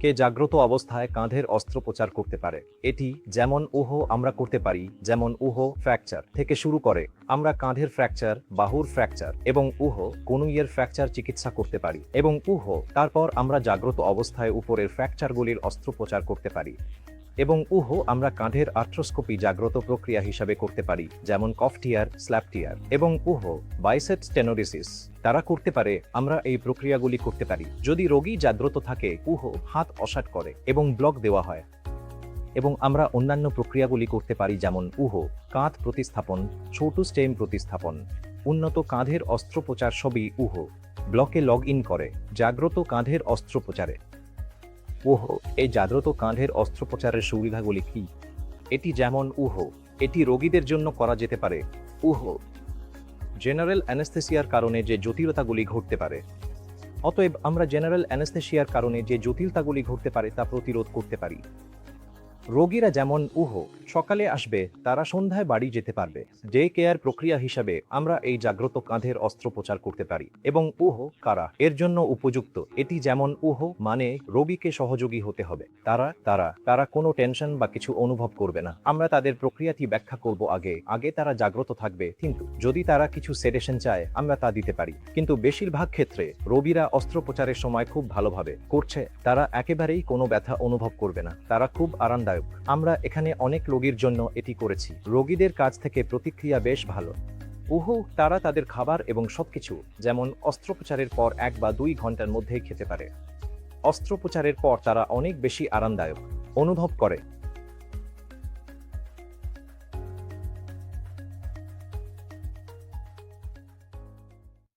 কে জাগ্রত অবস্থায় কাঁধের অস্ত্রোপচার করতে পারে। এটি যেমন উহ আমরা করতে পারি, যেমন উহ ফ্র্যাকচার থেকে শুরু করে, আমরা কাঁধের ফ্র্যাকচার, বাহুর ফ্র্যাকচার এবং উহ কনুইয়ের ফ্র্যাকচার চিকিৎসা করতে পারি এবং উহ তারপর আমরা জাগ্রত অবস্থায় উপরের ফ্র্যাকচারগুলির অস্ত্রোপচার করতে পারি। এবং উহ, আমরা কাঁধের আর্থ্রোস্কোপি জাগ্রত প্রক্রিয়া হিসাবে করতে পারি, যেমন কফটিয়ার স্ল্যাপটিয়ার এবং উহ বাইসেপ স্টেনোরিসিস তারা করতে পারে, আমরা এই প্রক্রিয়াগুলি করতে পারি। যদি রোগী জাগ্রত থাকে, উহ, হাত অসাট করে এবং ব্লক দেওয়া হয়। এবং আমরা অন্যান্য প্রক্রিয়াগুলি করতে পারি, যেমন উহ, কাঁধ প্রতিস্থাপন, ছোট স্টেম প্রতিস্থাপন, উন্নত কাঁধের অস্ত্রোপচার সবই উহ, ব্লকে লগ ইন করে, জাগ্রত কাঁধের অস্ত্রোপচারে। উহ, এই জাগ্রত কাঁধের অস্ত্রোপচারের সুবিধাগুলি কি? এটি যেমন উহ, এটি রোগীদের জন্য করা যেতে পারে। উহ। জেনারেল অ্যানেস্থেসিয়ার কারণে যে জটিলতাগুলি ঘটতে পারে। অতএব আমরা জেনারেল অ্যানেস্থেসিয়ার কারণে যে জটিলতাগুলি ঘটতে পারে তা প্রতিরোধ করতে পারি। রোগীরা যেমন উহ, সকালে আসবে, তারা সন্ধ্যায় বাড়ি যেতে পারবে। ডে কেয়ার প্রক্রিয়া হিসাবে আমরা এই জাগ্রত কাঁধের অস্ত্রোপচার করতে পারি। এবং উহ, কারা? এর জন্য উপযুক্ত। এটি যেমন উহ মানে রোগীকে সহযোগী হতে হবে। তারা তারা তারা কোনো টেনশন বা কিছু অনুভব করবে না। আমরা তাদের প্রক্রিয়াটি ব্যাখ্যা করব আগে। আগে তারা জাগ্রত থাকবে, কিন্তু যদি তারা কিছু সেডেশন চায়, আমরা তা দিতে পারি। কিন্তু বেশিরভাগ ক্ষেত্রে রোগীরা অস্ত্রোপচারের সময় খুব ভালোভাবে করছে। তারা একেবারেই কোনো ব্যথা অনুভব করবে না। তারা খুব আরামদায়ক। আমরা এখানে অনেক রোগীর জন্য এটি করেছি। রোগীদের কাছ থেকে প্রতিক্রিয়া বেশ ভালো। উহু, তারা তাদের খাবার এবং সবকিছু, যেমন অস্ত্রোপচারের পর এক বা দুই ঘণ্টার মধ্যেই খেতে পারে। অস্ত্রোপচারের পর তারা অনেক বেশি আরামদায়ক, অনুভব করে।